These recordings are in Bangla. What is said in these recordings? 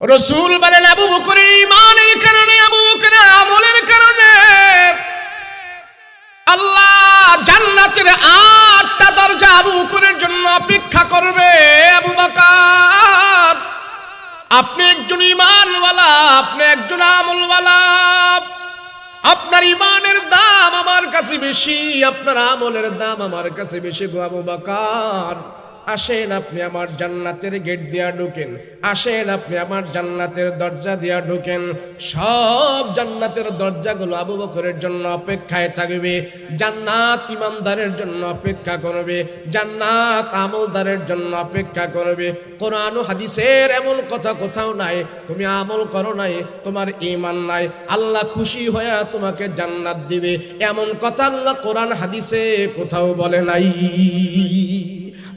রসুল বলেন, আবু বকরের ইমানের কারণে, আবু বকরের আমলের কারণে আল্লাহ জান্নাতের আটটা দরজা আবু বকরের জন্য অপেক্ষা করবে, আবু বকর। আপনি একজন ইমানওয়ালা আপনি একজন আমলওয়ালা। আপনার ইমানের দাম আমার কাছে বেশি, আপনার আমলের দাম আমার কাছে বেশি আবু বকর। আসেন আপনি আমার জান্নাতের গেট দিয়া ঢুকেন। আসেন আপনি আমার জান্নাতের দরজা দিয়া ঢুকেন। সব জান্নাতের দরজাগুলো আবু বকরের জন্য অপেক্ষায় থাকবে। জান্নাত ইমানদারের জন্য অপেক্ষা করবে। জান্নাত আমলদারের জন্য অপেক্ষা করবে। কোরআন হাদিসের এমন কথা কোথাও নাই। তুমি আমল করো নাই, তোমার ইমান নাই। আল্লাহ খুশি হয়ে তোমাকে জান্নাত দিবে। এমন কথা আল্লাহ কোরআন হাদিসে কোথাও বলে নাই।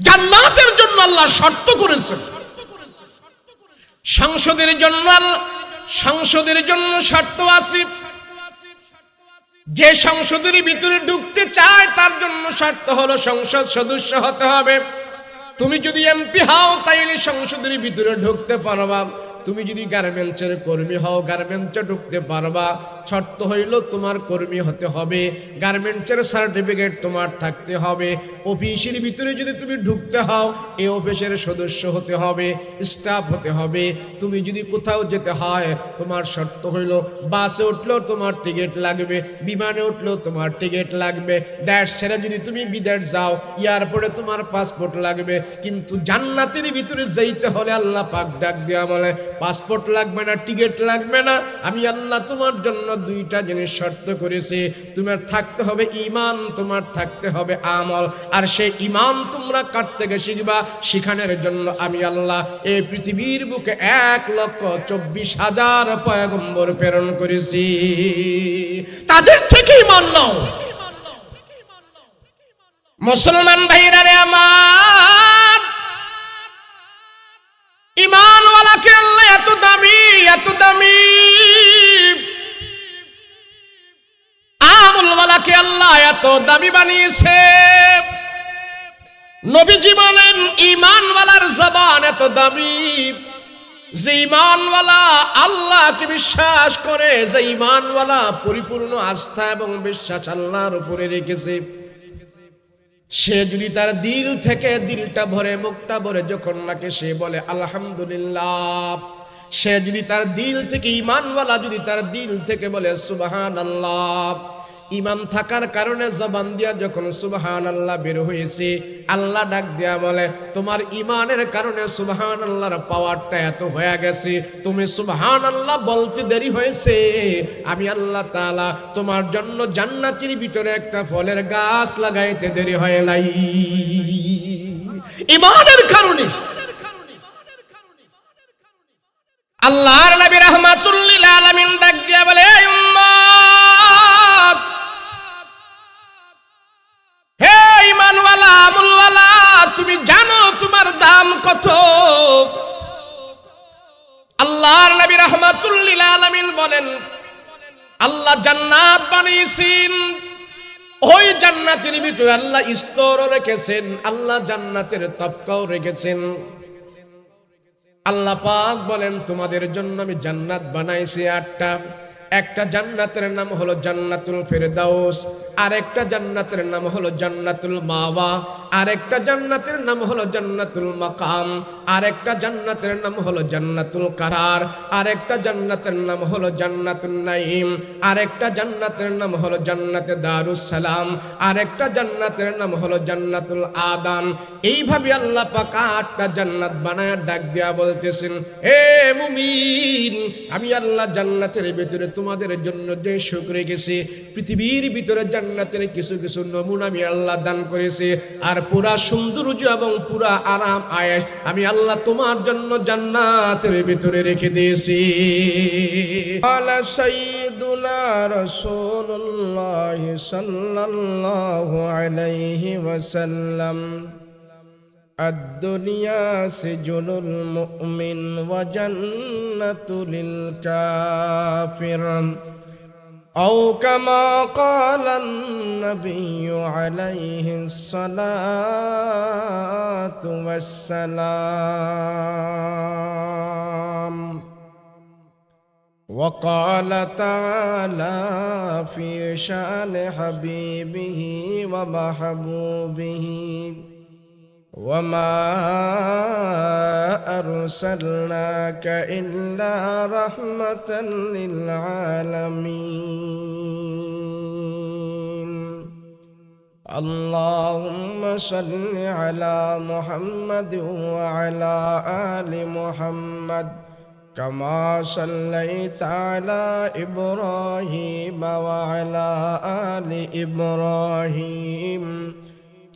জান্নাতের জন্য আল্লাহ শর্ত করেছেন। সংসদের জন্য সংসদের জন্য শর্ত আছে। যে সংসদের ভিতরে ঢুকতে চায়, তার জন্য শর্ত হলো সংসদ সদস্য হতে হবে। তুমি যদি এমপি হও, তাইলে সংসদের ভিতরে ঢুকতে পারবা। তুমি যদি গার্মেন্টসের কর্মী হও, গার্মেন্টসে ঢুকতে পারবা। শর্ত হইল তোমার কর্মী হতে হবে। গার্মেন্টসের সার্টিফিকেট তোমার থাকতে হবে। অফিসের ভিতরে যদি তুমি ঢুকতে হও এই অফিসের সদস্য হতে হবে, স্টাফ হতে হবে। তুমি যদি কোথাও যেতে হয়, তোমার শর্ত হইল বাসে উঠলেও তোমার টিকিট লাগবে, বিমানে উঠলেও তোমার টিকিট লাগবে। দেশ ছেড়ে যদি তুমি বিদেশ যাও, এয়ারপোর্টে তোমার পাসপোর্ট লাগবে। কিন্তু জান্নাতের ভিতরে যাইতে হলে আল্লাহ পাক ডাক দেওয়া বলে পাসপোর্ট লাগবে না, টিকিট লাগবে না। আমি আল্লাহ তোমার জন্য দুইটা জিনিস শর্ত করেছি। তোমার থাকতে হবে ইমান তোমার থাকতে হবে আমল। আর সেই ইমান তোমরা কার থেকে শিখবা? শিখানোর জন্য আমি আল্লাহ এই পৃথিবীর বুকে এক লক্ষ চব্বিশ হাজার পয়গম্বর প্রেরণ করেছি। তাদের থেকে ইমান নাও। মুসলমান ভাইরা রে আমার এত দামি। আল্লাহ এত দামি বানিয়েছে। নবীজি বলেন ইমানওয়ালার জবান এত দামি। যে ইমানওয়ালা আল্লাহকে বিশ্বাস করে, যে ইমানওয়ালা পরিপূর্ণ আস্থা এবং বিশ্বাস আল্লাহর উপরে রেখেছে। সে যদি তার দিল থেকে দিলটা ভরে, মুখটা ভরে, যখন নাকে সে বলে, আলহামদুলিল্লাহ। সে যদি তার দিল থেকে ইমানওয়ালা যদি তার দিল থেকে বলে সুবাহান আল্লাহ ইমান থাকার কারণে জবান দিয়া যখন সুবাহান আল্লাহ বের হয়েছে, আল্লাহ ডাক দিয়া বলে, তোমার ইমানের কারণে সুবাহান আল্লাহর পাওয়ারটা এত হয়ে গেছে, তুমি সুবাহান আল্লাহ বলতে দেরি হয়েছে। আমি আল্লাহ তালা তোমার জন্য জান্নাতের ভিতরে একটা ফলের গাছ লাগাইতে দেরি হয় নাই। ইমানের কারণে আল্লাহর নবী রাহমাতুল্লিল আলামিন ডাক দিয়া বলে, "এই উম্মত! হে ইমানওয়ালা আমলওয়ালা, তুমি জানো তোমার দাম কত? আল্লাহর নবী রাহমাতুল্লিল আলামিন বলেন, আল্লাহ জান্নাত বানিয়েছেন। ওই জান্নাতের ভিতরে আল্লাহ স্তরও রেখেছেন, আল্লাহ জান্নাতের তপকাও রেখেছেন। আল্লাহ পাক বলেন তোমাদের জন্য আমি জান্নাত বানাইছি আটটা। একটা জান্নাতের নাম হলো জান্নাতুল ফেরদাউস আর একটা জান্নাতের নাম হলো জান্নাতুল মাওয়া, আরেকটা জান্নাতের নাম হলো জান্নাতুল মাকাম আর একটা জান্নাতের নাম হলো জান্নাতুল কারার, আরেকটা জান্নাতের নাম হলো জান্নাতুল নাইম আরেকটা জান্নাতের নাম হলো জান্নাতে দারুস সালাম, আরেকটা জান্নাতের নাম হলো জান্নাতুল আদান। এইভাবে আল্লাহ পাক আটটা জান্নাত বানায়, ডাক দেয়া বলতেছেন, হে মুমিন, আমি আল্লাহ জান্নাতের ভিতরে তোমাদের জন্য যে সুখ রেখেছে, পৃথিবীর ভিতরে জান্নাতের কিছু কিছু নমুনা আমি আল্লাহ দান করেছে। আর পুরা সৌন্দর্য এবং পুরা আরাম আয়াস আমি আল্লাহ তোমার জন্য জান্নাতের ভিতরে রেখে দিয়েছি। আলা সাইয়্যিদুনা সাল্লাল্লাহু আলাইহি ওয়াসাল্লাম الدنيا سجن المؤمن وجنة للكافر. أو كما قال النبي عليه الصلاة والسلام. وقال تعالى في شأن حبيبه ومحبوبه وما أرسلناك إلا رحمة للعالمين اللهم صل على محمد وعلى آل محمد كما صليت على إبراهيم وعلى آل إبراهيم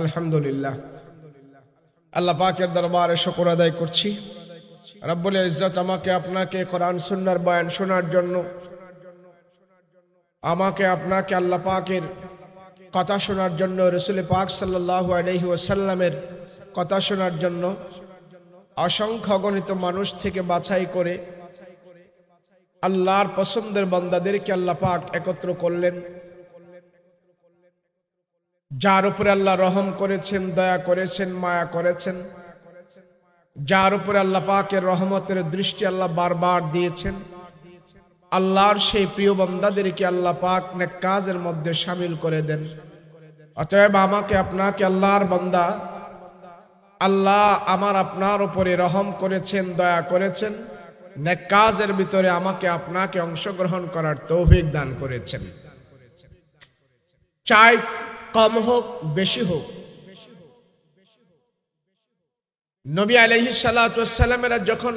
আলহামদুলিল্লাহ। আল্লাহ পাকের দরবারে শকর আদায় করছি। রব্বুল ইজ্জত আমাকে আপনাকে কোরআন, সুন্নার বয়ান শোনার জন্য, আমাকে আপনাকে আল্লাহ পাকের কথা শোনার জন্য, রসুল পাক সাল্লাহ আলহি ওসাল্লামের কথা শোনার জন্য, অসংখ্য গণিত মানুষ থেকে বাছাই করে আল্লাহর পছন্দের বান্দাদেরকে আল্লাহ পাক একত্র করলেন। যার উপরে আল্লাহ রহম করেছেন, দয়া করেছেন, মায়া করেছেন, যার উপরে আল্লাহ পাকের রহমতের দৃষ্টি আল্লাহ বারবার দিয়েছেন, আল্লাহর সেই প্রিয় বান্দাদেরকে আল্লাহ পাক নেক কাজের মধ্যে সামিল করে দেন। অতএব আমাকে, আপনাকে আল্লাহর বান্দা, আল্লাহ আমার আপনার উপরে রহম করেছেন, দয়া করেছেন নেক কাজের ভিতরে আমাকে আপনাকে অংশগ্রহণ করার তৌফিক দান করেছেন। চাই কম হোক, বেশি হোক। নবী আলহি সাল্লামেরা যখন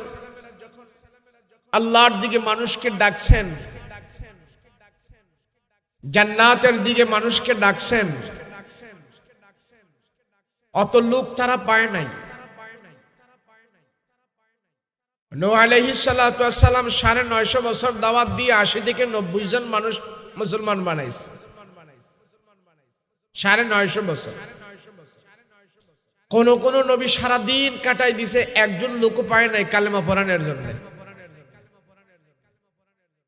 আল্লাহর দিকে মানুষকে ডাকছেন, জান্নাতের দিকে মানুষকে ডাকছেন, অত লোক তারা পায় নাই। নো সাড়ে নয়শো বছর দাওয়াত দিয়ে আশি থেকে নব্বই জন মানুষ মুসলমান বানাইছে। সাড়ে নয়শো বছর। কোন কোন নবী সারা দিন কাটাই দিছে, একজন লোক পায় নাই কালেমা পড়ানোর জন্য।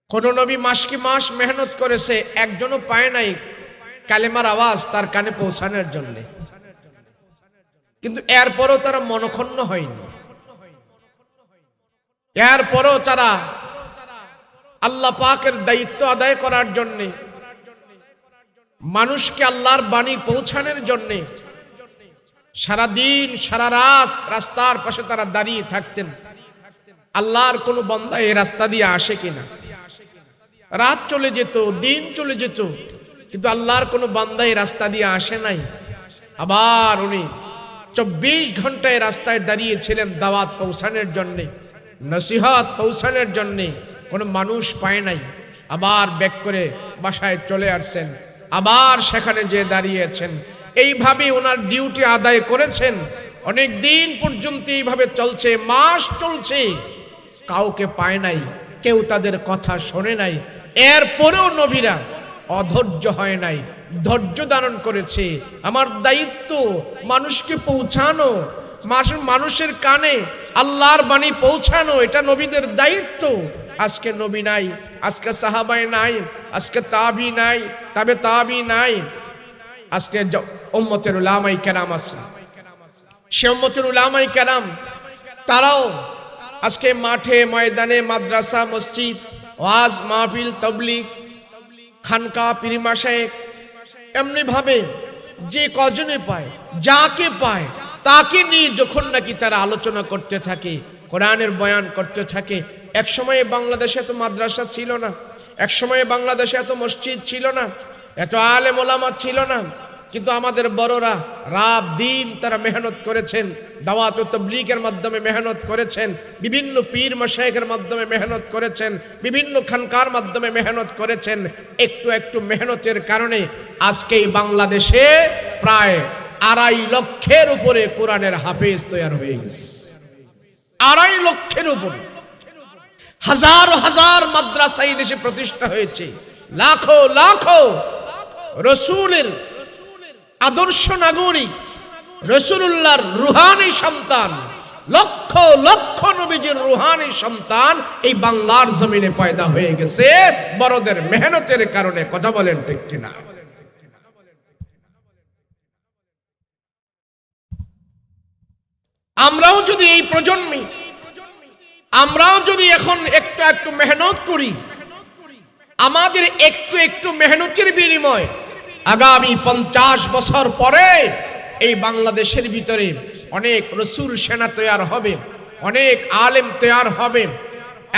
কোন নবী মাসকে মাস মেহনত করেছে, একজনও পায় নাই কালেমার আওয়াজ তার কানে পৌঁছানোর জন্য। কিন্তু এরপরও তারা মনক্ষণ্ণ হয়নি। এরপরও তারা আল্লাহ পাকের দায়িত্ব আদায় করার জন্যে মানুষকে আল্লাহর বাণী পৌঁছানোর জন্যে সারাদিন, সারা রাত রাস্তার পাশে তারা দাঁড়িয়ে থাকতেন। আল্লাহর কোনো বন্দা এই রাস্তা দিয়ে আসে কিনা? রাত চলে যেত, দিন চলে যেত, কিন্তু আল্লাহর কোনো বান্দা এই রাস্তা দিয়ে আসে নাই। আবার উনি চব্বিশ ঘন্টায় রাস্তায় দাঁড়িয়েছিলেন দাওয়াত পৌঁছানোর জন্যে, নসিহত পৌঁছানোর জন্যে, কোনো মানুষ পায় নাই। আবার ব্যাক করে বাসায় চলে আসছেন। আবার সেখানে যে দাঁড়িয়েছেন। এইভাবে ওনার ডিউটি আদায় করেছেন। অনেক দিন পর্যন্ত এইভাবে চলছে, মাস চলছে। কাউকে পায় নাই, কেউ তাদের কথা শোনে নাই। এরপরেও নবীরা অধৈর্য হয় নাই, ধৈর্য ধারণ করেছে। আমার দায়িত্ব মানুষকে পৌঁছানো, মানুষের কানে আল্লাহর বাণী পৌঁছানো, এটা নবীদের দায়িত্ব। আজকে নবী নাই, আজকে সাহাবাই নাই, আজকে তাবি নাই, তবে তাবি নাই। আজকে উম্মতের উলামাই কেরাম আছে। সে উম্মতের উলামাই কেরাম, তারাও আজকে মাঠে, ময়দানে, মাদ্রাসা, মসজিদ, ওয়াজ, মাহফিল তবলিক খানকা পিরিমা শেখ এমনি ভাবে যে কজনে পায়, যাকে পায়, তাকে নিয়ে যখন নাকি তারা আলোচনা করতে থাকে, কোরআনের বয়ান করতে থাকে এক সময়ে বাংলাদেশে এত মাদ্রাসা ছিল না, এক সময়ে বাংলাদেশে এত মসজিদ ছিল না, এত আলেম ওলামা ছিল না। কিন্তু আমাদের বড়রা রাব, দিন তারা মেহনত করেছেন, দাওয়াত ও তবলিগের মাধ্যমে মেহনত করেছেন, বিভিন্ন পীর মশাইকের মাধ্যমে মেহনত করেছেন, বিভিন্ন খানকার মাধ্যমে মেহনত করেছেন। একটু একটু মেহনতের কারণে আজকে এই বাংলাদেশে প্রায় আড়াই লক্ষের উপরে কোরআনের হাফেজ তৈরি হয়ে গেছে। আড়াই লক্ষের উপরে। হাজার হাজার মাদ্রাসা এই দেশে প্রতিষ্ঠা হয়েছে। লাখো লাখো রসুলের আদর্শ নাগরিক রসুল্লাহর রুহানি সন্তান, লক্ষ লক্ষ নবীজির রুহানি সন্তান এই বাংলার জমিনে পয়দা হয়ে গেছে। বড়দের মেহনতের কারণে, কথা বলেন ঠিক কিনা? আমরাও যদি এই প্রজন্মে আমরাও যদি এখন একটু একটু মেহনত করি, আমাদের একটু একটু মেহনতের বিনিময় আগামী পঞ্চাশ বছর পরে এই বাংলাদেশের ভিতরে অনেক রসুল সেনা তৈয়ার হবে, অনেক আলেম তৈয়ার হবে।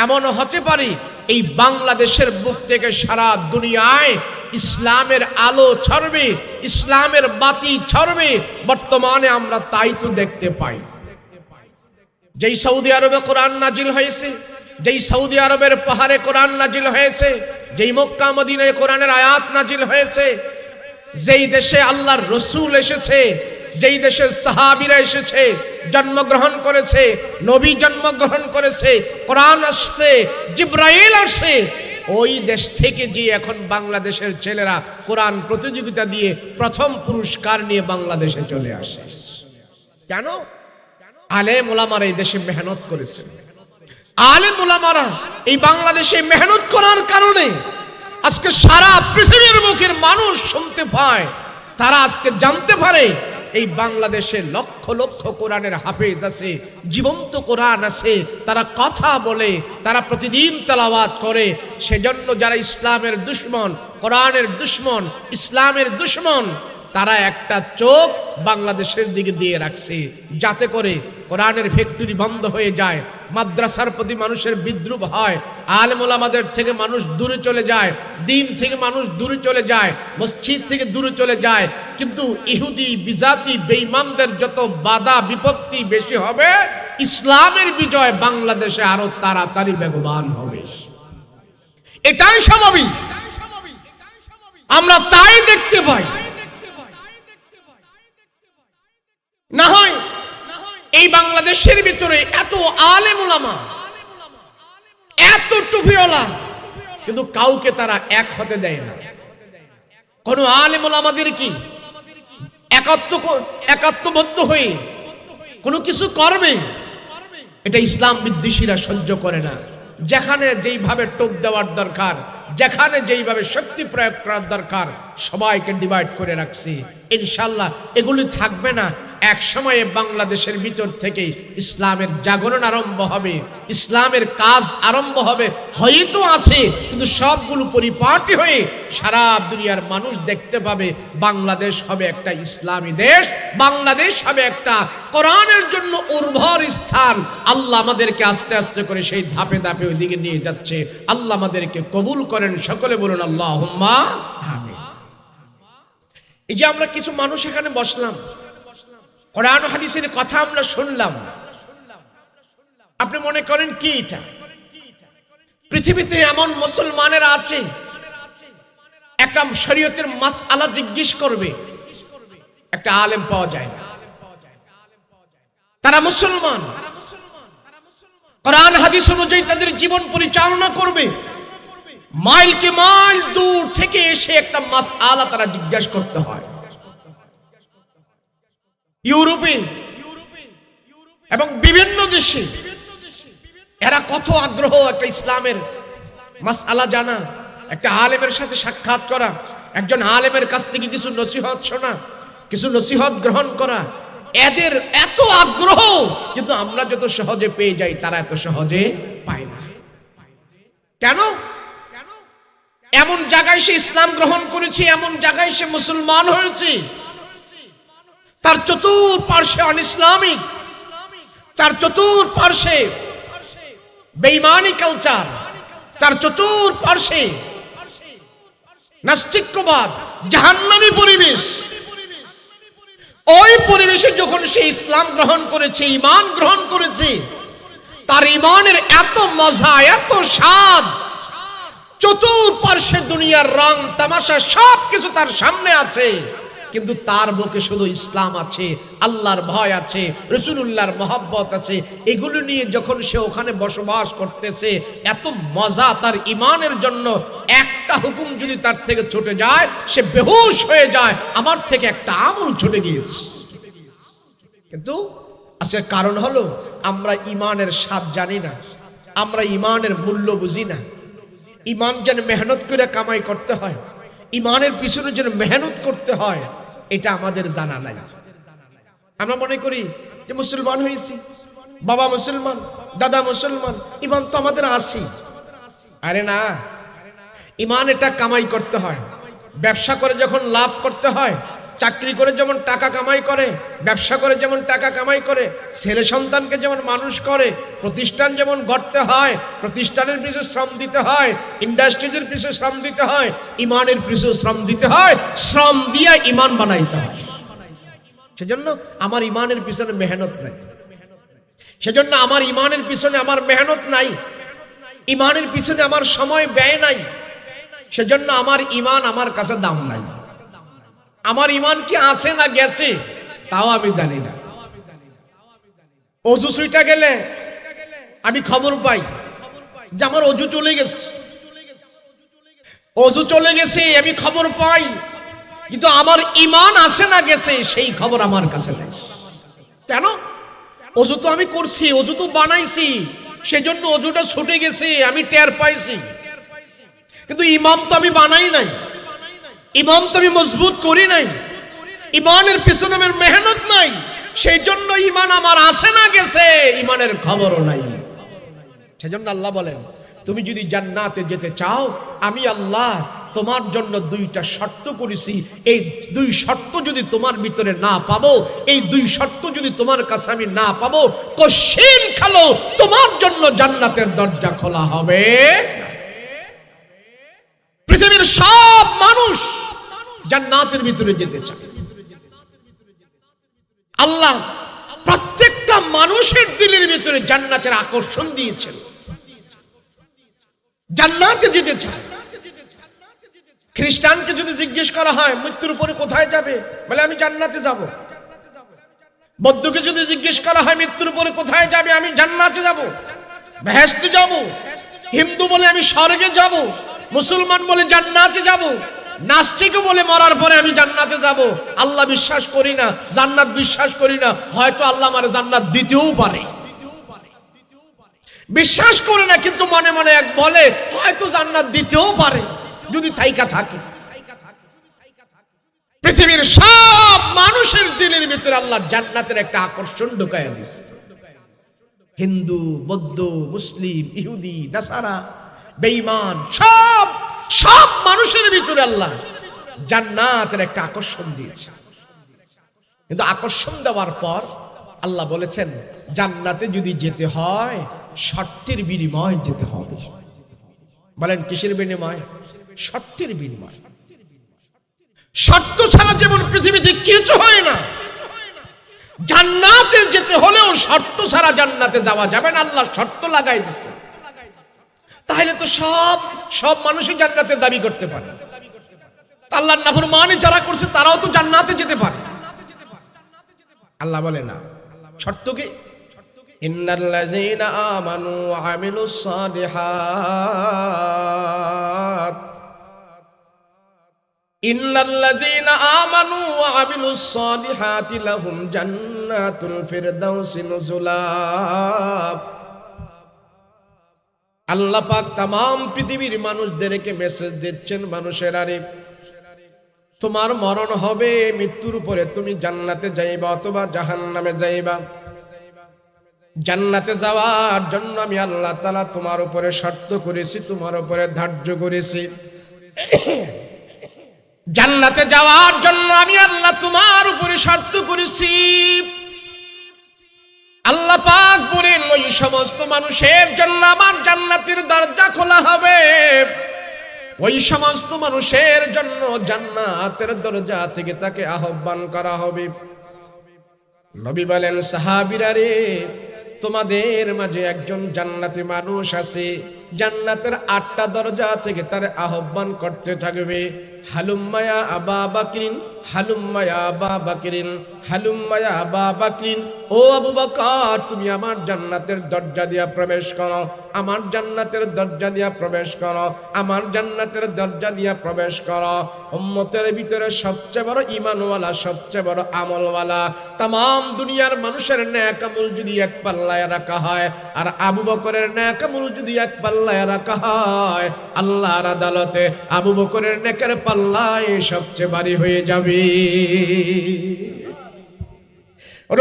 এমন হতে পারে এই বাংলাদেশের বুক থেকে সারা দুনিয়ায় ইসলামের আলো ছড়বে, ইসলামের বাতি ছড়বে, বর্তমানে আমরা তাই তো দেখতে পাই। যেই সৌদি আরবে কোরআন নাজিল হয়েছে, যেই সৌদি আরবের পাহাড়ে কোরআন নাজিল হয়েছে, যেই মক্কা মদিনায় কোরআনের আয়াত নাজিল হয়েছে, যেই দেশে আল্লাহর রসুল এসেছে, যেই দেশে সাহাবিরা এসেছে, জন্মগ্রহণ করেছে, নবী জন্মগ্রহণ করেছে, কোরআন আসছে, জিব্রাইল আসছে, ওই দেশ থেকে যে এখন বাংলাদেশের ছেলেরা কোরআন প্রতিযোগিতা দিয়ে প্রথম পুরস্কার নিয়ে বাংলাদেশে চলে আসে। কেন? আলেম ওলামারা এই দেশে মেহনত করেছেন। আলেম ওলামারা এই বাংলাদেশে মেহনত করার কারণে আজকে সারা পৃথিবীর মুখের মানুষ শুনতে পায়, তারা আজকে জানতে পারে এই বাংলাদেশে লক্ষ লক্ষ কোরআনের হাফেজ আছে, জীবন্ত কোরআন আছে, তারা কথা বলে, তারা প্রতিদিন তেলাওয়াত করে। সেজন্য যারা ইসলামের দুশ্মন, কোরআনের দুশ্মন, ইসলামের দুশ্মন তারা একটা চোখ বাংলাদেশের দিকে দিয়ে রাখছে, যাতে করে কোরআনের ফ্যাক্টরি বন্ধ হয়ে যায়, মাদ্রাসার প্রতি মানুষের বিদ্রুপ হয় আলমুল আমাদের থেকে মানুষ দূরে চলে যায়, দিন থেকে মানুষ দূরে চলে যায়, মসজিদ থেকে দূরে চলে যায়, কিন্তু ইহুদি, বিজাতি, বেঈমানদের যত বাধা, বিপত্তি বেশি হবে, ইসলামের বিজয় বাংলাদেশে আরও তাড়াতাড়ি বেগবান হবে। এটাই স্বাভাবিক। আমরা তাই দেখতে পাই না হয় এই বাংলাদেশের ভিতরে এত আলেম ওলামা এত টুপিওয়ালা, কিন্তু কাউকে তারা এক হতে দেয় না। কোন আলেম ওলামাদের কি? একাত্ম একাত্মবদ্ধ হয়ে কোনো কিছু করবে? এটা ইসলাম বিদ্বেষীরা সহ্য করে না। যেখানে যেইভাবে টোপ দেওয়ার দরকার, যেখানে যেইভাবে শক্তি প্রয়োগ করার দরকার সবাইকে ডিভাইড করে রাখছি। ইনশাল্লাহ এগুলি থাকবে না। এক সময়ে বাংলাদেশের ভিতর থেকে ইসলামের জাগরণ আরম্ভ হবে। ইসলামের কাজ আরম্ভ হবে। হয়তো আছে, কিন্তু সবগুলো পরিপাটি হয়ে সারা দুনিয়ার মানুষ দেখতে পাবে, বাংলাদেশ হবে একটা ইসলামী দেশ। বাংলাদেশ হবে একটা কোরআনের জন্য উর্বর স্থান। আল্লাহ আমাদেরকে আস্তে আস্তে করে সেই ধাপে ধাপে ওইদিকে নিয়ে যাচ্ছে। আল্লাহ আমাদেরকে কবুল করেন। সকলে বলুন আল্লাহ আমিন। এই যে আমরা কিছু মানুষ এখানে বসলাম, কোরআন হাদিসের কথা আমরা শুনলাম। আপনি মনে করেন কি এটা? পৃথিবীতে এমন মুসলমানের আছে, একটা শরীয়তের মাস আলা জিজ্ঞেস করবে, একটা আলেম পাওয়া যায় না। তারা মুসলমান। কোরআন, হাদিস অনুযায়ী তাদের জীবন পরিচালনা করবে। মাইলকে মাইল দূর থেকে এসে একটা মাস আলা তারা জিজ্ঞাসা করতে হয়। ইউরোপে এবং বিভিন্ন দেশে এরা কত আগ্রহ একটা ইসলামের মাস আলা জানা, একটা আলেমের সাথে সাক্ষাৎ করা, একজন আলেমের কাছ থেকে কিছু নসিহত শোনা, কিছু নসিহত গ্রহণ করা। এদের এত আগ্রহ, কিন্তু আমরা যত সহজে পেয়ে যাই, তারা এত সহজে পায় না। কেন? এমন জায়গায় সে ইসলাম গ্রহণ করেছে, এমন জায়গায় সে মুসলমান হয়েছে। তার চতুর পার্শ্বে অন ইসলামিক তার চতুর পার্শ্বে বেইমানি কালচার, তার চতুর পার্শ্বে নাস্তিক্যবাদ, জাহান্নামী পরিবেশ। ওই পরিবেশে যখন সে ইসলাম গ্রহণ করেছে ইমান গ্রহণ করেছে, তার ইমানের এত মজা, এত স্বাদ চতুর পার্শ্বে দুনিয়ার রং, তামাশা সব কিছু তার সামনে আছে। কিন্তু তার বুকে শুধু ইসলাম আছে, আল্লাহর ভয় আছে, রসুলুল্লাহর মহব্বত আছে। এগুলো নিয়ে যখন সে ওখানে বসবাস করতেছে, এত মজা তার ইমানের জন্য। একটা হুকুম যদি তার থেকে ছুটে যায়, সে বেহুশ হয়ে যায়। আমার থেকে একটা আমল ছুটে গিয়েছে। কিন্তু আজকে কারণ হলো, আমরা ইমানের স্বাদ জানি না, আমরা ইমানের মূল্য বুঝি না। ইমান যেন মেহনত করে কামাই করতে হয়, ইমানের পিছনে যেন মেহনত করতে হয়, এটা আমাদের জানা নাই। আমরা মনে করি যে মুসলমান হয়েছি, বাবা মুসলমান, দাদা মুসলমান, ইমান তো আমাদের আসি আরে না, ইমান এটা কামাই করতে হয়, ব্যবসা করে যখন লাভ করতে হয় চাকরি করে যেমন টাকা কামাই করে, ব্যবসা করে যেমন টাকা কামাই করে, ছেলে সন্তানকে যেমন মানুষ করে, প্রতিষ্ঠান যেমন গড়তে হয়, প্রতিষ্ঠানের পিছনে শ্রম দিতে হয়, ইন্ডাস্ট্রিজের পিছনে শ্রম দিতে হয়, ইমানের পিছনে শ্রম দিতে হয়, শ্রম দিয়ে ইমান বানাইতে হয়। সেজন্য আমার ইমানের পিছনে মেহনত নাই। সেজন্য আমার ইমানের পিছনে আমার মেহনত নাই। ইমানের পিছনে আমার সময় ব্যয় নাই। সেজন্য আমার ইমান আমার কাছে দাম নাই। আমার ইমান কি আছে না গেছে, তাও আমি জানি না। অজু সুইটা গেলে আমি খবর পাই যে আমার অজু চলে গেছে। অজু চলে গেছে, আমি খবর পাই, কিন্তু আমার ইমান আসে না গেছে, সেই খবর আমার কাছে নেই। কেন? অজু তো আমি করছি, অজু তো বানাইছি, সেজন্য অজুটা ছুটে গেছে, আমি টের পাইছি। কিন্তু ইমাম তো আমি বানাই নাই। ইমাম তো আমি মজবুত করি নাই। ইমানের পিছনে আমার মেহনত নাই। সেই জন্য ইমান আমার আসে না গেছে ইমানের খবরও নাই। সেজন্য আল্লাহ বলেন, তুমি যদি জান্নাতে যেতে চাও, আমি আল্লাহ তোমার জন্য দুইটা শর্ত করেছি। এই দুই শর্ত যদি তোমার ভিতরে না পাবো, এই দুই শর্ত যদি তোমার কাছে আমি না পাবো, কশিন খালো, তোমার জন্য জান্নাতের দরজা খোলা হবে পৃথিবীর সব মানুষ জান্নাতের ভিতরে যেতে চায়। আল্লাহ প্রত্যেকটা মানুষের দিলের ভিতরে জান্নাতের আকর্ষণ দিয়েছেন। জান্নাতে যেতে চায়। খ্রিস্টানকে যদি জিজ্ঞেস করা হয়, মৃত্যুর উপরে কোথায় যাবে? বলে, আমি জান্নাতে যাব। বৌদ্ধকে যদি জিজ্ঞেস করা হয়, মৃত্যুর উপরে কোথায় যাবে? আমি জান্নাতে যাব। বেহেস্তে যাব। হিন্দু বলে, আমি স্বর্গে যাব। মুসলমান বলে, জান্নাতে যাব। নাস্তিকও বলে মরার পরে আমি জান্নাতে যাব। আল্লাহ বিশ্বাস করি না, জান্নাত বিশ্বাস করি না, হয়তো আল্লাহ আমার জান্নাত দিতেও পারে। বিশ্বাস করে না, কিন্তু মনে মনে এক বলে, হয়তো জান্নাত দিতেও পারে, যদি থাইকা থাকে। পৃথিবীর সব মানুষের দিনের ভিতরে আল্লাহ জান্নাতের একটা আকর্ষণ ঢুকাইয়া দিছে। হিন্দু, বৌদ্ধ, মুসলিম, ইহুদি, নাসারা, বেঈমান, সব সব মানুষের ভিতরে আল্লাহ জান্নাতের একটা আকর্ষণ দিয়েছে। কিন্তু আকর্ষণ দেওয়ার পর আল্লাহ বলেছেন, জান্নাতে যদি যেতে হয়, শর্তের বিনিময় যেতে হবে। বলেন, কিসের বিনিময়? শর্তের বিনিময়। শর্ত ছাড়া যেমন পৃথিবীতে কিছু হয় না, জান্নাতে যেতে হলেও শর্ত ছাড়া জান্নাতে যাওয়া যাবে না। আল্লাহ শর্ত লাগাই দিচ্ছে তাহলে তো সব সব মানুষই জান্নাতের দাবি করতে পারে। আল্লাহ নাফর মানে যারা করছে, তারাও তো জান্নাতে যেতে পারে। আল্লাহ বলে না। শর্ত কি? আমানু ওয়া আমানু আল্লাহ পাক তাম পৃথিবীর মানুষদেরকে মেসেজ দিচ্ছেন মানুষের আরে তোমার মরণ হবে, মৃত্যুর উপরে তুমি জান্নাতে যাইবা অথবা জাহান্নামে যাইবা। জান্নাতে যাওয়ার জন্য আমি আল্লাহ তালা তোমার উপরে শর্ত করেছি, তোমার উপরে ধার্য করেছি। জান্নাতে যাওয়ার জন্য আমি আল্লাহ তোমার উপরে শর্ত করেছি। আল্লাহ পাক বলেন, ওই সমস্ত মানুষের জন্য আমার জান্নাতের দরজা খোলা হবে। ওই সমস্ত মানুষের জন্য জান্নাতের দরজা থেকে তাকে আহ্বান করা হবে। নবী বলেন, সাহাবিরা রে, তোমাদের মাঝে একজন জান্নাতি মানুষ আছে। জান্নাতের আটটা দরজা থেকে তার আহ্বান করতে থাকবে। হালুম্মায়া আবা বাকরিন, হালুম্মায়া আবা বাকরিন, হালুম্মায়া আবা বাকরিন। ও আবু বকর, তুমি আমার জান্নাতের দরজা দিয়া প্রবেশ করো। আমার জান্নাতের দরজা দিয়া প্রবেশ করো। আমার জান্নাতের দরজা দিয়া প্রবেশ করো। উম্মতের ভিতরে সবচেয়ে বড় ইমানওয়ালা সবচেয়ে বড় আমলওয়ালা। তাম দুনিয়ার মানুষের ন্যাক আমল যদি এক পাল্লায় রাখা হয়, আর আবু বকরের ন্যাক আমল যদি এক পাল্লায় রাখা হয়, আল্লাহর আদালতে আবু বকরের নেকের পাল্লায় সবচেয়ে ভারী হয়ে যাবে।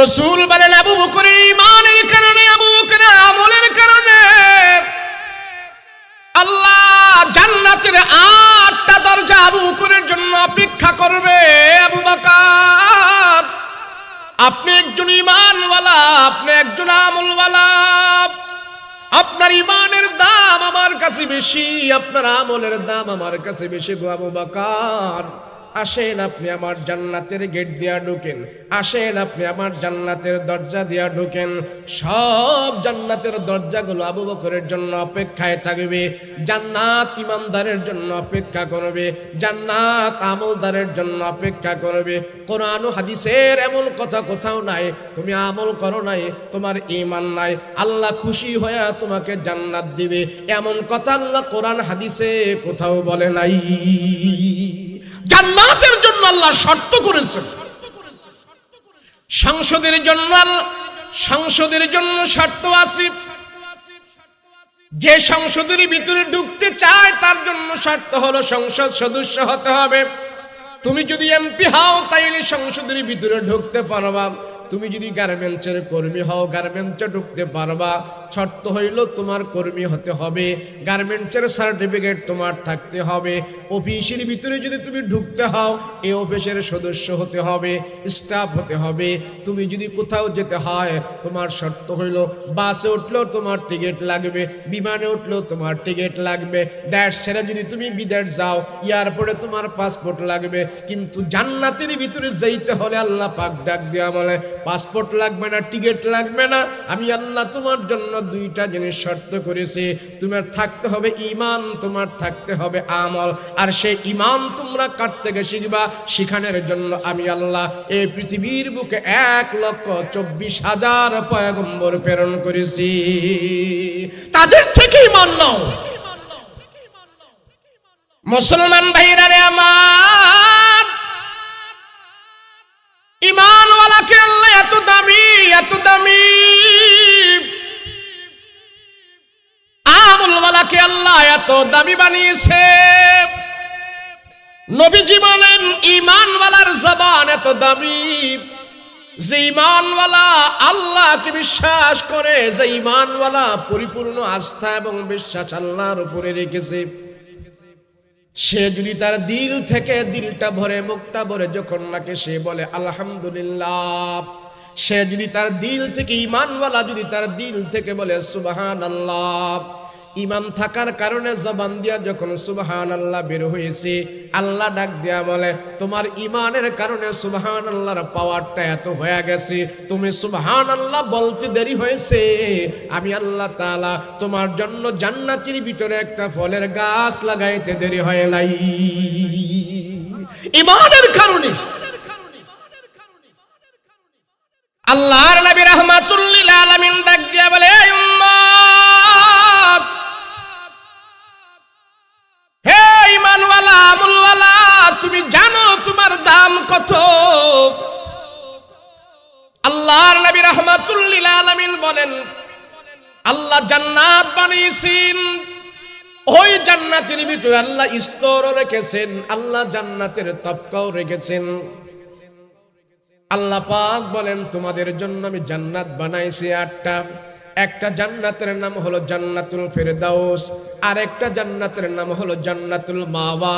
রসুল বলেন, আবু বকরের ইমানের কারণে, আবু বকরের আমলের কারণে আল্লাহ জান্নাতের আটটা দরজা আবু বকরের জন্য অপেক্ষা করবে, আবু বকর। আপনি একজন ইমানওয়ালা আপনি একজন আমলওয়ালা। আপনার ইমানের দাম আমার কাছে বেশি আপনার আমলের দাম আমার কাছে বেশি বাবু বকর। আসেন আপনি আমার জান্নাতের গেট দিয়া ঢুকেন, আসেন আপনি আমার জান্নাতের দরজা দিয়া ঢুকেন। সব জান্নাতের দরজাগুলো আবু বকরের জন্য অপেক্ষায় থাকবে, জান্নাত ইমানদারের জন্য অপেক্ষা করবে, জান্নাত আমলদারের জন্য অপেক্ষা করবে। কোরআন হাদিসের এমন কথা কোথাও নাই, তুমি আমল করো নাই, তোমার ইমান নাই। আল্লাহ খুশি হয়ে তোমাকে জান্নাত দিবে, এমন কথা আল্লাহ কোরআন হাদিসে কোথাও বলে নাই। জান্নাতের জন্য আল্লাহ শর্ত করেছেন। জন্য জন্য শর্ত যে সংসদের ভিতরে ঢুকতে চায়, তার জন্য শর্ত হলো সংসদ সদস্য হতে হবে। তুমি যদি এমপি হও, তাইলে সংসদের ভিতরে ঢুকতে পারবা। তুমি যদি গার্মেন্টসের কর্মী হও, গার্মেন্টসে ঢুকতে পারবা। শর্ত হইল তোমার কর্মী হতে হবে। গার্মেন্টসের সার্টিফিকেট তোমার থাকতে হবে। অফিসের ভিতরে যদি তুমি ঢুকতে হও এই অফিসের সদস্য হতে হবে, স্টাফ হতে হবে। তুমি যদি কোথাও যেতে হয়, তোমার শর্ত হইল বাসে উঠলেও তোমার টিকিট লাগবে, বিমানে উঠলেও তোমার টিকিট লাগবে। দেশ ছেড়ে যদি তুমি বিদেশ যাও, এয়ারপোর্টে তোমার পাসপোর্ট লাগবে। কিন্তু জান্নাতের ভিতরে যাইতে হলে আল্লাহ পাক ডাক দেওয়া বলে পাসপোর্ট লাগবে না, টিকিট লাগবে না। আমি আল্লাহ তোমার জন্য দুইটা জিনিস শর্ত করেছি। তোমার থাকতে হবে ইমান তোমার থাকতে হবে আমল। আর সেই ইমান তোমরা কার থেকে শিখবা? শিখানোর জন্য আমি আল্লাহ এই পৃথিবীর বুকে এক লক্ষ চব্বিশ হাজার পয়গম্বর প্রেরণ করেছি। তাদের থেকে ইমান নাও। মুসলমান ভাইরা রে আমার। এত দামি। আমলওয়ালাকে আল্লাহ এত দামি বানিয়েছে। নবীজি বলেন ইমানওয়ালার জবান এত দামি। যে ইমানওয়ালা আল্লাহকে বিশ্বাস করে, যে ইমানওয়ালা পরিপূর্ণ আস্থা এবং বিশ্বাস আল্লাহর উপরে রেখেছে। সে যদি তার দিল থেকে দিলটা ভরে, মুখটা ভরে, যখন নাকে সে বলে, আলহামদুলিল্লাহ। সে যদি তার দিল থেকে ইমানওয়ালা যদি তার দিল থেকে বলে সুবাহান আল্লাহ ইমান থাকার কারণে জবান দিয়া যখন সুবাহান আল্লাহ বের হয়েছে, আল্লাহ ডাক দিয়া বলে, তোমার ইমানের কারণে সুবাহান আল্লাহর পাওয়ারটা এত হয়ে গেছে, তুমি সুবাহান আল্লাহ বলতে দেরি হয়েছে। আমি আল্লাহ তালা তোমার জন্য জান্নাতির ভিতরে একটা ফলের গাছ লাগাইতে দেরি হয় নাই। ইমানের কারণে আল্লাহর নবী রাহমাতুল্লিল আলামিন ডাক দিয়া বলে, "এই উম্মত! হে ইমানওয়ালা আমলওয়ালা, তুমি জানো তোমার দাম কত? আল্লাহর নবী রাহমাতুল্লিল আলামিন বলেন, আল্লাহ জান্নাত বানিয়েছেন। ওই জান্নাতের ভিতরে আল্লাহ স্তরও রেখেছেন, আল্লাহ জান্নাতের তপকাও রেখেছেন। আল্লাহ পাক বলেন তোমাদের জন্য আমি জান্নাত বানাইছি আটটা। একটা জান্নাতের নাম হলো জান্নাতুল ফেরদাউস, আরেকটা জান্নাতের নাম হলো জান্নাতুল মাওয়া,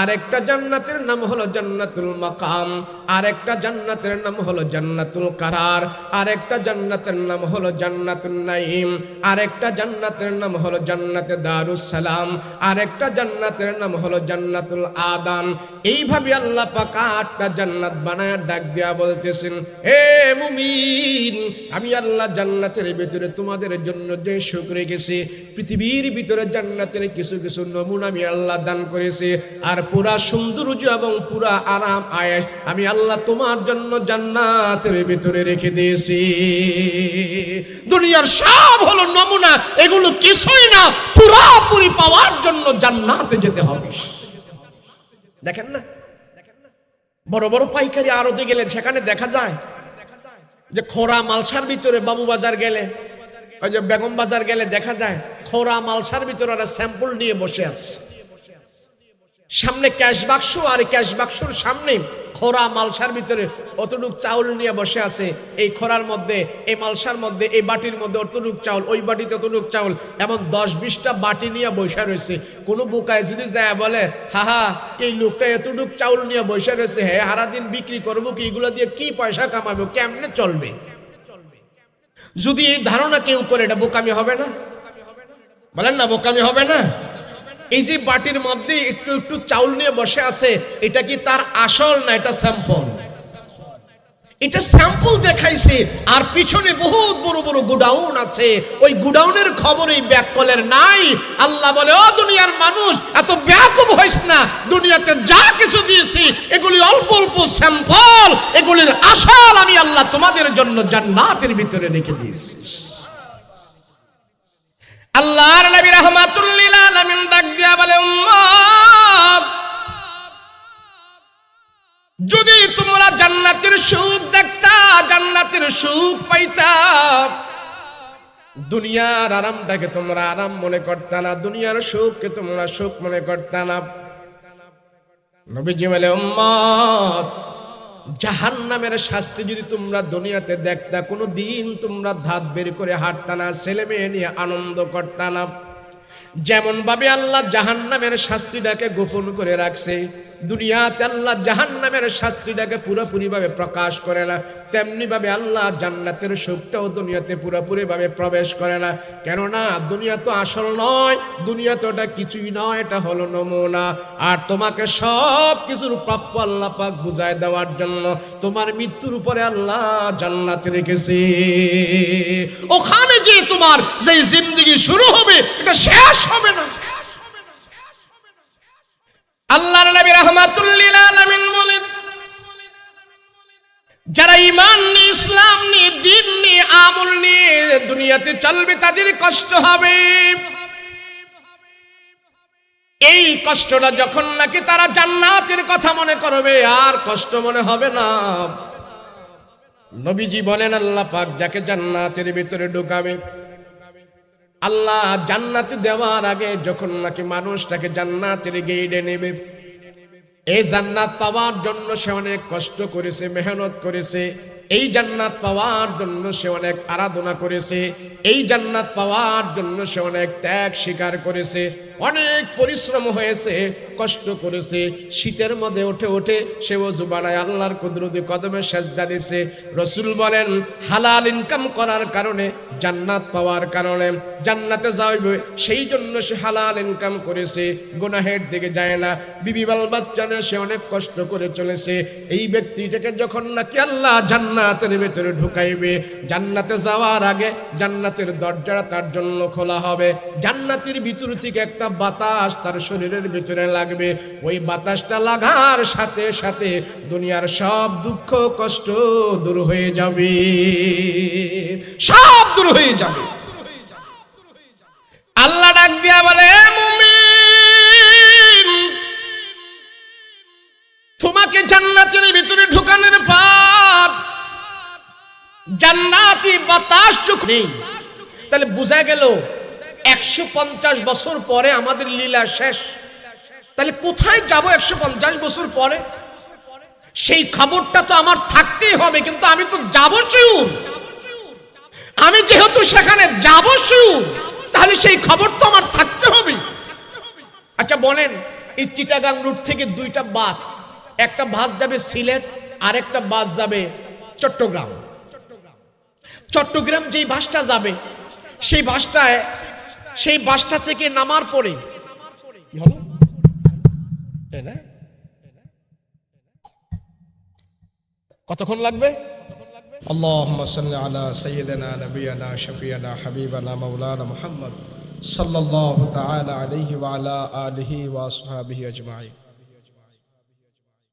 আরেকটা জান্নাতের নাম হলো জান্নাতুল মাকাম, আরেকটা জান্নাতের নাম হলো জান্নাতুল কারার, আরেকটা জান্নাতের নাম হলো জান্নাতুল নাইম আরেকটা জান্নাতের নাম হলো জান্নাতে দারুস সালাম, আরেকটা জান্নাতের নাম হলো জান্নাতুল আদান। এইভাবে আল্লাহ পাক আটটা জান্নাত বানায়, ডাক দেয়া বলতেছেন, হে মুমিন, আমি আল্লাহ জান্নাতের ভিতরে তোমাদের জন্য যে সুখ রেখেছি, পৃথিবীর ভিতরে জান্নাতের কিছু কিছু নমুনা আমি আল্লাহ দান করেছি। আর পুরা সৌন্দর্য এবং পুরা আরাম আয়েস আমি আল্লাহ তোমার জন্য জান্নাতের ভিতরে রেখে দিয়েছি। দুনিয়ার সব হলো নমুনা, এগুলো কিছুই না, পুরাপুরি পাওয়ার জন্য জান্নাতে যেতে হবে। দেখেন না? বড় বড় পাইকারি আড়তে গেলে সেখানে দেখা যায় যে খোরা মালসার ভিতরে বাবু বাজার গেলে ওই যে বেগম বাজার গেলে দেখা যায় খোরা মালসার ভিতরে ওরা স্যাম্পল নিয়ে বসে আছে। সামনে ক্যাশ বাক্স আর ক্যাশ বাক্সর সামনে খোরা মালসার ভিতরে অতটুক চাউল নিয়ে বসে আছে। এই খোরার মধ্যে, এই মালসার মধ্যে, এই বাটির মধ্যে অতটুক চাউল, ওই বাটিতে অতটুক চাউল, এমন দশ বিশটা বাটি নিয়ে বসে রয়েছে। কোনো বুকায় যদি যায় বলে হাহা এই লোকটা এতটুক চাউল নিয়ে বসে রয়েছে হ্যাঁ সারাদিন বিক্রি করব কি? এগুলো দিয়ে কি পয়সা কামাবো? কেমনে চলবে? যদি এই ধারণা কেউ করে, এটা বোকামি হবে না? বলেন না, বোকামি হবে না? এই যে বাটির মধ্যে একটু একটু চাউল নিয়ে বসে আছে, এটা কি তার আসল না এটা স্যাম্পল? এটা স্যাম্পল দেখাইছে, আর পিছনে বহুত বড় বড় গুডাউন আছে। ওই গুডাউনের খবর এই ব্যাককলের নাই। আল্লাহ বলে, ও দুনিয়ার মানুষ, এত ব্যাকুব হইস না। দুনিয়াতে যা কিছু দিয়েছি, এগুলি অল্প অল্প স্যাম্পল, এগুলির আসল আমি আল্লাহ তোমাদের জন্য জান্নাতের ভিতরে রেখে দিয়েছি। আল্লাহর নবী রাহমাতুল্লিল আলামিন ডাক দিয়া বলে, উম্মত যদি তোমরা জান্নাতের সুখ দেখতা, জান্নাতের সুখ পাইতা। দুনিয়ার আরামটাকে তোমরা আরাম মনে করতা না, দুনিয়ার সুখকে তোমরা সুখ মনে করতা না। নবীজি বলে, উম্মত, জাহান্নামের শাস্তি যদি তোমরা দুনিয়াতে দেখতা কোনো দিন তোমরা ধাত বের করে হাঁটতা না ছেলে মেয়ে নিয়ে আনন্দ করতা না। যেমন ভাবে আল্লাহ জাহান্নামের শাস্তিটাকে গোপন করে রাখছে দুনিয়াতে আল্লাহ জাহান্নামের শাস্তিটাকে পুরোপুরি ভাবে প্রকাশ করে না। তেমনি ভাবে আল্লাহ জান্নাতের সুখটাও দুনিয়াতে পুরোপুরি ভাবে প্রবেশ করে না। কেননা, দুনিয়া তো আসল নয়, দুনিয়া তো ওটা কিছুই নয়, এটা হলো নমুনা। আর তোমাকে সব কিছুর প্রাপ্য আল্লাহ পাক বুঝায় দেওয়ার জন্য তোমার মৃত্যুর উপরে আল্লাহ জান্নাত রেখেছে। ওখানে যে তোমার যে জিন্দগি শুরু হবে, এটা শেষ হবে না। আল্লাহর নবী রাহমাতুল্লিল আলামিন বলেন, যারা ইমান নিয়ে, ইসলাম নিয়ে দিন নিয়ে, আমল নিয়ে দুনিয়াতে চলবে, তাদের কষ্ট হবে। এই কষ্টটা যখন নাকি তারা জান্নাতের কথা মনে করবে, আর কষ্ট মনে হবে না। নবীজি বলেন, আল্লাহ পাক যাকে জান্নাতের ভিতরে ঢুকাবে আল্লাহ জান্নাতে দেওয়ার আগে যখন নাকি মানুষটাকে জান্নাতের গেইডে নেবে এই জান্নাত পাওয়ার জন্য সে অনেক কষ্ট করেছে, মেহনত করেছে। এই জান্নাত পাওয়ার জন্য সে অনেক আরাধনা করেছে, এই জান্নাত পাওয়ার জন্য সে অনেক ত্যাগ স্বীকার করেছে, অনেক পরিশ্রম হয়েছে, কষ্ট করেছে, শীতের মধ্যে উঠে উঠে সে অজু বানায়, আল্লাহর কুদরতি কদমে সেজদা দিছে, রসুল বলেন, হালাল ইনকাম করার কারণে, জান্নাত পাওয়ার কারণে, জান্নাতে যাইবে, সেই জন্য সে হালাল ইনকাম করেছে, গুনাহের দিকে যায় না, বিবি বাল বাচ্চা সে অনেক কষ্ট করে চলেছে, এই ব্যক্তিটাকে যখন নাকি আল্লাহ জান্নাতের ভেতরে ঢুকাইবে। জান্নাতে যাওয়ার আগে জান্নাতের দরজাটা তার জন্য খোলা হবে। জান্নাতের ভিতর থেকে একটা বাতাস তার শরীরের ভিতরে লাগবে। ওই বাতাসটা লাগার সাথে সাথে দুনিয়ার সব দুঃখ, কষ্ট দূর হয়ে যাবে। সব দূর হয়ে যাবে। আল্লাহ ডাক দিয়া বলে তোমাকে জান্নাতের ভিতরে ঢুকানোর পর জান্নাতি বাতাস চোখ নেই, তাহলে বোঝা গেল একশো পঞ্চাশ বছর পরে আমাদের লীলা শেষ। তাহলে কোথায় যাব একশো পঞ্চাশ বছর পরে? সেই খবরটা তো আমার থাকতেই হবে, কিন্তু আমি তো যাব শিউর। আমি যেহেতু সেখানে যাব শিউর, তাহলে সেই খবর তো আমার থাকতে হবে। আচ্ছা বলেন, এই চিটাগাং রুট থেকে দুইটা বাস, একটা বাস যাবে সিলেট আর একটা বাস যাবে চট্টগ্রাম। চট্টগ্রাম যেই বাসটা যাবে সেই বাসটায় সেই বাসটা থেকে নামার পরে কি হলো তাই না? কতক্ষণ লাগবে اللهم صل على سيدنا نبينا شفيعنا حبيبنا مولانا محمد صلى الله تعالى عليه وعلى آله وأصحابه أجمعين